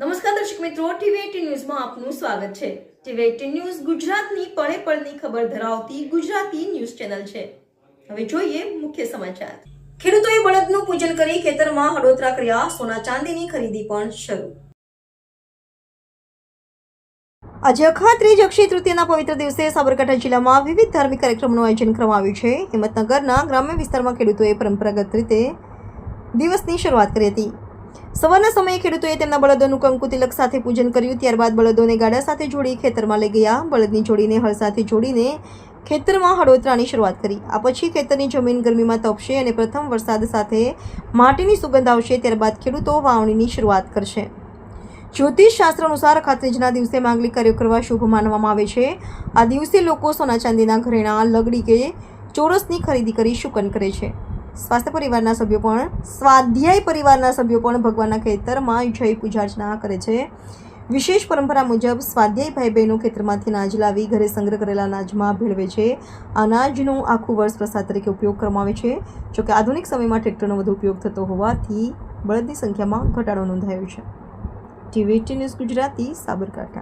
નમસ્કાર દર્શક મિત્રો ટીવી ન્યૂઝમાં આપનું સ્વાગત છે. ટીવી એટીન ન્યૂઝ ગુજરાતની પળે પળની ખબર ધરાવતી ગુજરાતી ન્યૂઝ ચેનલ છે. હવે જોઈએ મુખ્ય સમાચાર. ખેડૂતોએ બળદનું પૂજન કરી ખેતરમાં હડોતરા કર્યા, સોના ચાંદીની ખરીદી પણ શરૂ. આજે અખાત્રીજ અક્ષય તૃતીયના પવિત્ર દિવસે સાબરકાંઠા જિલ્લામાં વિવિધ ધાર્મિક કાર્યક્રમોનું આયોજન કરવામાં આવ્યું છે. હિંમતનગરના ગ્રામ્ય વિસ્તારમાં ખેડૂતોએ પરંપરાગત રીતે દિવસની શરૂઆત કરી હતી. સવારના સમયે ખેડૂતોએ તેમના બળદોનું કંકુ તિલક સાથે પૂજન કર્યું, ત્યારબાદ બળદોને ગાડા સાથે જોડી ખેતરમાં લઈ ગયા. બળદની જોડીને હળ સાથે જોડીને ખેતરમાં હળોતરાની શરૂઆત કરી. આ પછી ખેતરની જમીન ગરમીમાં તપશે અને પ્રથમ વરસાદ સાથે માટીની સુગંધ આવશે, ત્યારબાદ ખેડૂતો વાવણીની શરૂઆત કરશે. જ્યોતિષ શાસ્ત્ર અનુસાર ખાતરીજના દિવસે માંગલિક કાર્યો કરવા શુભ માનવામાં આવે છે. આ દિવસે લોકો સોના ચાંદીના ઘરેણાં, લગડી કે ચોરસની ખરીદી કરી શુકન કરે છે. સ્વાસ્થ્ય પરિવારના સભ્યો પણ, સ્વાધ્યાય પરિવારના સભ્યો પણ ભગવાનના ખેતરમાં જય પૂજા અર્ચના કરે છે. વિશેષ પરંપરા મુજબ સ્વાધ્યાય ભાઈ બહેનો ખેતરમાંથી અનાજ લાવી ઘરે સંગ્રહ કરેલા અનાજમાં ભેળવે છે. અનાજનો આખું વર્ષ પ્રસાદ તરીકે ઉપયોગ કરવામાં આવે છે. જોકે આધુનિક સમયમાં ટ્રેક્ટરનો વધુ ઉપયોગ થતો હોવાથી બળદની સંખ્યામાં ઘટાડો નોંધાયો છે. TV news Gujarati, Sabarkantha.